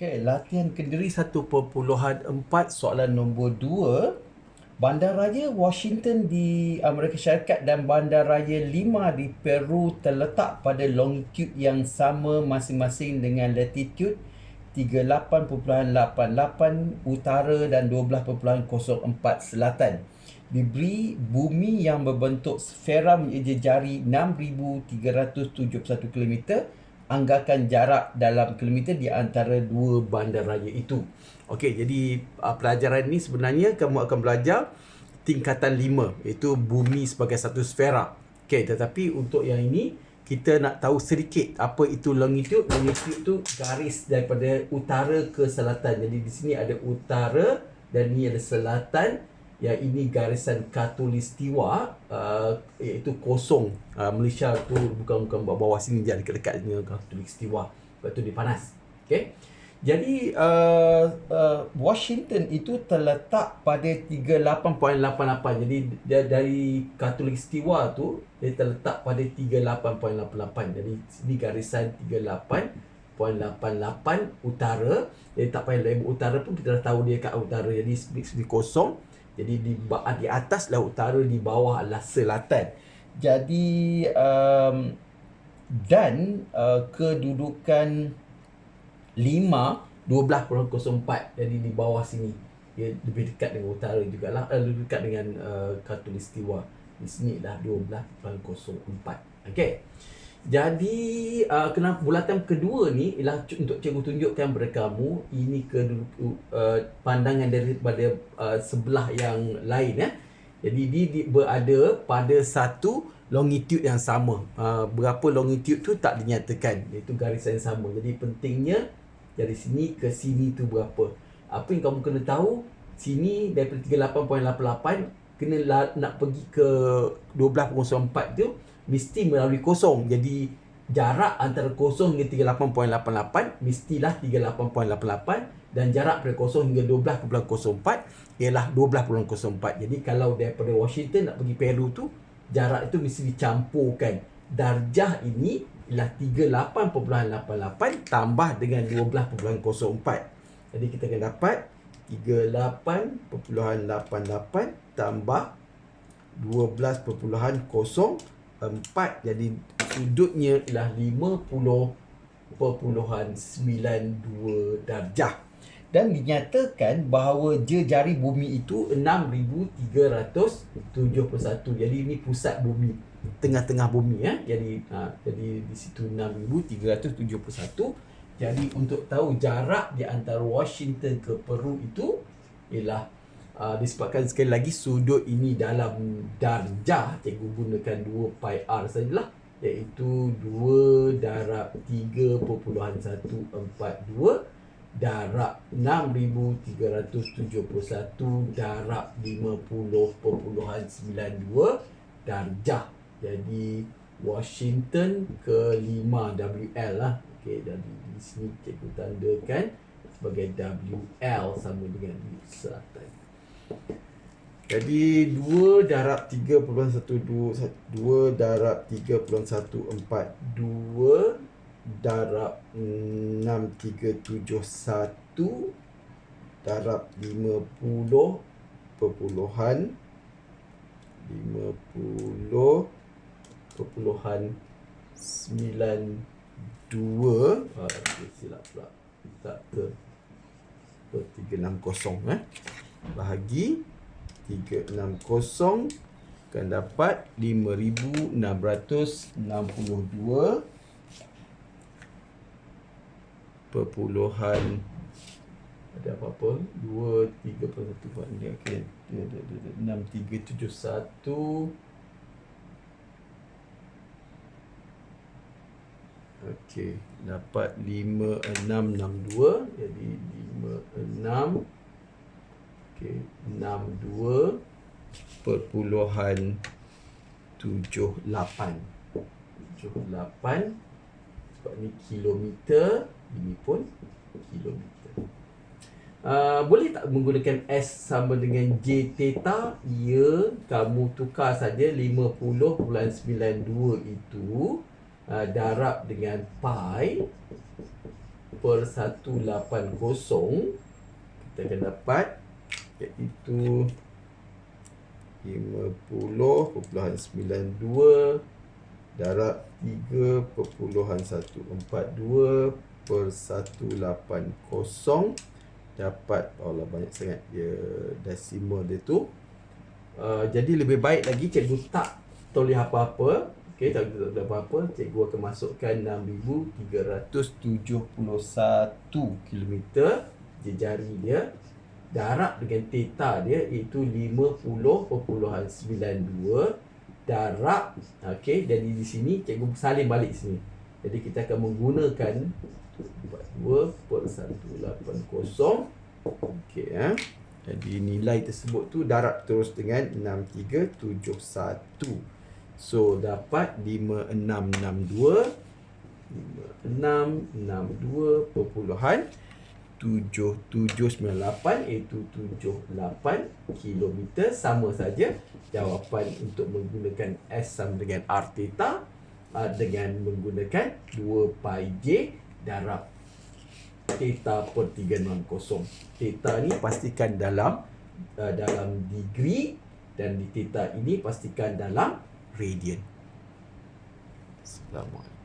Okey, latihan Kendiri 1.4 soalan nombor 2. Bandaraya Washington di Amerika Syarikat dan Bandaraya Lima di Peru terletak pada longitude yang sama masing-masing dengan latitude 38.88 utara dan 12.04 selatan. Diberi bumi yang berbentuk sfera menjejari 6,371 km anggakan jarak dalam kilometer di antara dua bandaraya itu. Okey, jadi uh, pelajaran ini sebenarnya kamu akan belajar tingkatan lima, iaitu bumi sebagai satu sfera. Okey, tetapi untuk yang ini kita nak tahu sedikit apa itu longitude. Longitude itu garis daripada utara ke selatan. Jadi di sini ada utara dan ini ada selatan yang ini garisan katulistiwa uh, iaitu kosong uh, Malaysia tu bukan bukan bawah sini je dekat-dekat dengan katulistiwa sebab tu dia panas okey jadi uh, uh, Washington itu terletak pada 38.88 jadi dia dari katulistiwa tu dia terletak pada 38.88 jadi sini garisan 38.88 utara. Jadi tak payah label utara pun kita dah tahu dia kat utara. Jadi sini kosong jadi di di atas adalah utara, di bawah adalah selatan. Jadi um, dan uh, kedudukan 5 12.04 jadi di bawah sini. Dia lebih dekat dengan utara jugalah uh, lebih dekat dengan uh, katulistiwa di sini dah 12.04 okey jadi uh, kenapa bulatan kedua ni ialah untuk cikgu tunjukkan kepada kamu ini ke uh, pandangan daripada uh, sebelah yang lain ya. Jadi dia di, berada pada satu longitude yang sama. Uh, berapa longitude tu tak dinyatakan. Iaitu garisan yang sama. Jadi pentingnya dari sini ke sini tu berapa. Apa yang kamu kena tahu sini daripada 38.88 kena nak pergi ke 12.04 tu mesti melalui kosong. Jadi jarak antara kosong hingga 38.88 mestilah 38.88 dan jarak daripada kosong hingga 12.04 ialah 12.04. Jadi kalau daripada Washington nak pergi Peru tu jarak itu mesti dicampurkan. Darjah ini ialah 38.88 tambah dengan 12.04. Jadi kita akan dapat 38.88 tambah 12.04 empat jadi sudutnya ialah 50.92 darjah. Dan dinyatakan bahawa jejari bumi itu 6371 jadi ini pusat bumi tengah-tengah bumi ya. Jadi ha, jadi di situ 6371 jadi untuk tahu jarak di antara Washington ke Peru itu ialah uh, disebabkan sekali lagi sudut ini dalam darjah cikgu gunakan 2 pi r sajalah iaitu 2 darab 3.142 darab 6371 darab 50.92 darjah jadi Washington ke 5 WL lah. Okey jadi di sini cikgu tandakan sebagai WL sama dengan di selatan jadi 2 darab 3.12 2 darab 3.14 2 darab 6371 darab 50 perpuluhan 50 perpuluhan 92 ah, silap pula. Tak ke per 360 eh bahagi 360 akan dapat 5662 perpuluhan. Ada apa-apa? 2 3 per 1 buat ni okey. 6371 Okey, dapat 5662 jadi 56 Okey, 62 perpuluhan 78 78 sebab ni kilometer. Ini pun kilometer. Uh, boleh tak menggunakan S sama dengan J theta? Ya kamu tukar saja 50.92 itu uh, darab dengan pi per 180 kita akan dapat iaitu 50.92 darab 3.142 per 180 dapat Allah banyak sangat dia decimal dia tu. Uh, jadi lebih baik lagi cikgu tak tulis apa-apa. Okey, tak tulis apa-apa, cikgu akan masukkan 6371 km jari dia darab dengan theta dia iaitu 50.92 darab okey jadi di sini cikgu salin balik sini. Jadi kita akan menggunakan 2 per 180 okey ya. Jadi nilai tersebut tu darab terus dengan 6371 so dapat 5662 5662 perpuluhan 7798 iaitu 78 km sama saja jawapan untuk menggunakan S sama dengan R theta uh, dengan menggunakan 2 pi J darab theta per 360 theta ni pastikan dalam uh, dalam degree dan di theta ini pastikan dalam radian. Assalamualaikum